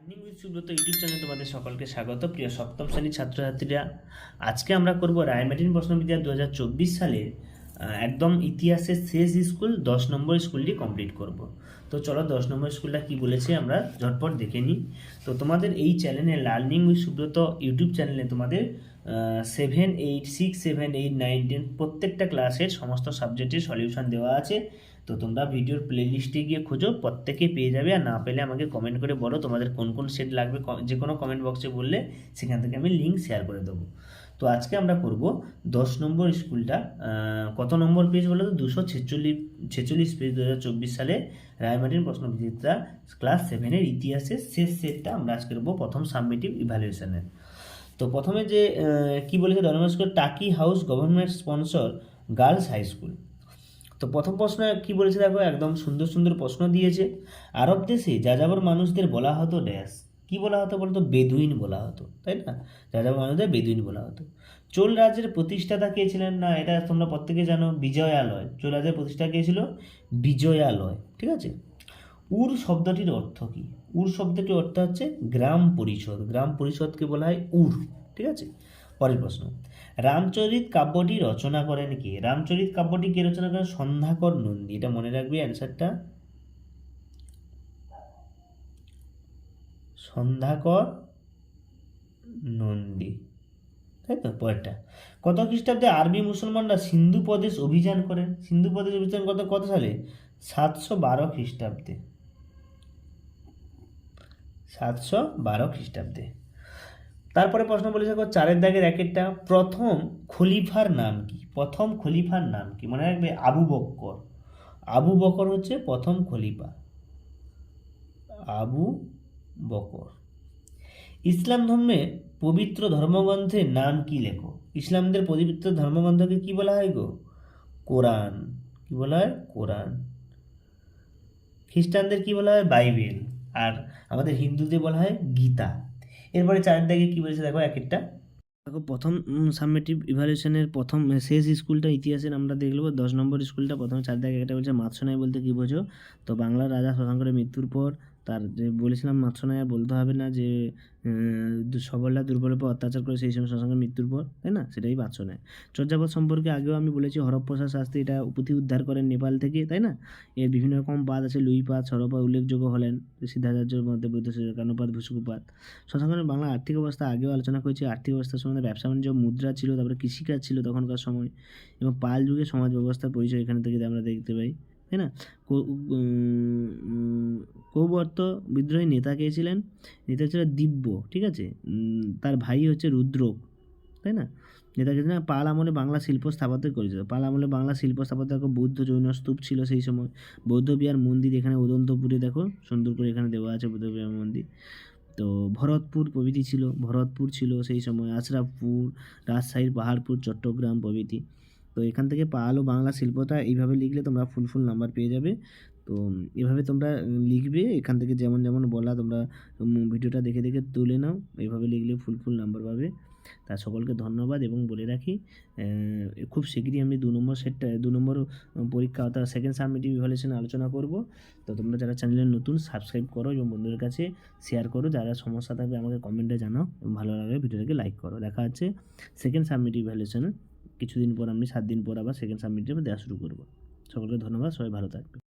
Learning with Subrata YouTube চ্যানেলে তোমাদের সকলকে স্বাগত। প্রিয় সপ্তম শ্রেণির ছাত্রছাত্রীরা, আজকে আমরা করব রায়মার্টিন প্রশ্নবিদ্যা দু হাজার চব্বিশ সালের একদম ইতিহাসের শেষ স্কুল, দশ নম্বর স্কুলটি কমপ্লিট করব। তো চলো দশ নম্বর স্কুলটা কি বলেছে আমরা ঝটপট দেখে নিই। তো তোমাদের এই চ্যানেলে লার্নিং উইথ সুব্রত ইউটিউব চ্যানেলে তোমাদের seven eight six seven eight nine ten প্রত্যেকটা ক্লাসের সমস্ত সাবজেক্টের সলিউশন দেওয়া আছে। তো তোমরা ভিডিওর প্লে লিস্টে গিয়ে খোঁজো প্রত্যেকে পেয়ে যাবে। আর না পেলে আমাকে কমেন্ট করে বলো তোমাদের কোন কোন সেট লাগবে যে কোনো কমেন্ট বক্সে বললে সেখান থেকে আমি লিঙ্ক শেয়ার করে দেবো। তো আজকে আমরা করব দশ নম্বর স্কুলটা কত নম্বর পেজ বলো তো? দুশো ছেচল্লিশ ছেচল্লিশ পেজ দু হাজার চব্বিশ সালে রায়মার্টিন প্রশ্নবিচিত্রা ক্লাস সেভেনের ইতিহাসের শেষ সেটটা আমরা আজকে করব প্রথম সাবমিটিভ ইভ্যালুয়েশনের তো প্রথমে যে কি বলেছে দশ Taki house government sponsor girls high school তো প্রথম প্রশ্ন কি বলেছে দেখো? একদম সুন্দর সুন্দর প্রশ্ন দিয়েছে। আরব দেশে যাযাবর মানুষদের বলা হতো ড্যাশ। কি বলা হতো বলতো? বেদুইন বলা হতো, তাই না? যাযাবর মানুষদের বেদুইন বলা হতো। চোল রাজ্যের প্রতিষ্ঠাতা কে ছিলেন? না, এটা তোমরা প্রত্যেকে জানো, বিজয়ালয়। চোল রাজ্যের প্রতিষ্ঠা কে ছিল? বিজয়ালয়, ঠিক আছে? উর শব্দটির অর্থ কি? উর শব্দটির অর্থ হচ্ছে গ্রাম পরিষদ। গ্রাম পরিষদকে বলা হয় উর, ঠিক আছে? পরের প্রশ্ন। রামচরিত কাব্যটি রচনা করেন কে? রামচরিত কাব্যটি কে রচনা করেন? সন্ধ্যাকর নন্দী। এটা মনে রাখবি অ্যান্সারটা সন্ধ্যাকর নন্দী। তাই তো? পরেরটা। কত খ্রিস্টাব্দে আরবি মুসলমানরা সিন্ধু প্রদেশ অভিযান করেন? সিন্ধু প্রদেশ অভিযান কত কত সালে? সাতশো বারো খ্রিস্টাব্দে। সাতশো বারো খ্রিস্টাব্দে। তারপরে প্রশ্ন বলেছে চারের দাগের র্যাকেটটা প্রথম খলিফার নাম কি? প্রথম খলিফার নাম কি? মনে রাখবে, আবু বক্কর। আবু বকর হচ্ছে প্রথম খলিফা। আবু বকর ইসলাম ধর্মের পবিত্র ধর্মগ্রন্থের নাম কি লেখো? ইসলামদের পবিত্র ধর্মগ্রন্থকে কি বলা হয় গো? কোরআন। কি বলা হয়? কোরআন। খ্রিস্টানদের কি বলা হয়? বাইবেল। আর আমাদের হিন্দুদের বলা হয় গীতা। এরপরে চারের দাগে কি বলেছে দেখো, এক একটা। দেখো, প্রথম সাবমেটিভ ইভ্যালুয়েশনের প্রথম শেষ স্কুলটা ইতিহাসের আমরা দেখব দশ নম্বর স্কুলটা প্রথমে চার একটা বলছে মাতসোনাই বলতে কী বোঝো? তো বাংলার রাজা শশাঙ্করের মৃত্যুর পর তার যে বলেছিলাম আর বলতে হবে না যে সবলরা দুর্বলের উপর অত্যাচার করে সেই সময় শশাঙ্কের মৃত্যুর পর, তাই না? সেটাই মাতসোনাই চর্যাপদ সম্পর্কে আগেও আমি বলেছি হরপ্রসাদ শাস্ত্রী এটা পুঁথি উদ্ধার করেন নেপাল থেকে, তাই না? এর বিভিন্ন রকম পাত আছে লুইপাত সরপাত উল্লেখযোগ্য হলেন সিদ্ধাচার্যের মধ্যে বৈদ্য কানুপাত ভূষুকুপাত শশাঙ্করের বাংলা আর্থিক অবস্থা আগেও আলোচনা করেছি, আর্থিক অবস্থার সম্বন্ধে ব্যবসা বাণিজ্য, মুদ্রা ছিল, তারপরে কৃষিকাজ ছিল তখনকার সময়, এবং পাল যুগে সমাজ ব্যবস্থার পরিচয় এখান থেকে আমরা দেখতে পাই, তাই না? কৌবর্ত বিদ্রোহী নেতা কে ছিলেন? নেতা ছিল দিব্য, ঠিক আছে? তার ভাই হচ্ছে রুদ্রক তাই না? নেতা কে পাল আমলে বাংলা শিল্প স্থাপত্য করেছিল পাল আমলে বাংলা শিল্প স্থাপত্য দেখো বৌদ্ধ জৈন স্তূপ ছিল সেই সময়। বৌদ্ধ বিহার মন্দির এখানে উদন্তপুরে, দেখো সুন্দর করে এখানে দেওয়া আছে বৌদ্ধ বিহার মন্দির। তো ভরতপুর প্রভৃতি ছিল, ভরতপুর ছিল সেই সময়, আশরাফপুর, রাজশাহীর পাহাড়পুর, চট্টগ্রাম প্রভৃতি। তো এখান থেকে পাল ও বাংলা শিল্পটা এইভাবে লিখলে তোমরা ফুল ফুল নাম্বার পেয়ে যাবে। তো এভাবে তোমরা লিখবে, এখান থেকে যেমন যেমন বলা তোমরা ভিডিওটা দেখে দেখে তুলে নাও এইভাবে লিখলে ফুল ফুল নাম্বার পাবে। তা সকলকে ধন্যবাদ এবং বলে রাখি খুব শীঘ্রই আমি দু নম্বর সেটটা, দু নম্বর পরীক্ষা অর্থাৎ সেকেন্ড সাবমিটিভ ইভ্যালুয়েশন আলোচনা করব। তো তোমরা যারা চ্যানেলে নতুন সাবস্ক্রাইব করো এবং বন্ধুদের কাছে শেয়ার করো, যারা সমস্যা থাকবে আমাকে কমেন্টে জানাও ভালো লাগলে ভিডিওটাকে লাইক করো। দেখা হচ্ছে সেকেন্ড সাবমিটিভ ইভ্যালুয়েশনে কিছুদিন পর আমি সাত দিন পর আবার সেকেন্ড সাবমিটিভ দেওয়া শুরু করব। সকলকে ধন্যবাদ, সবাই ভালো থাকবে।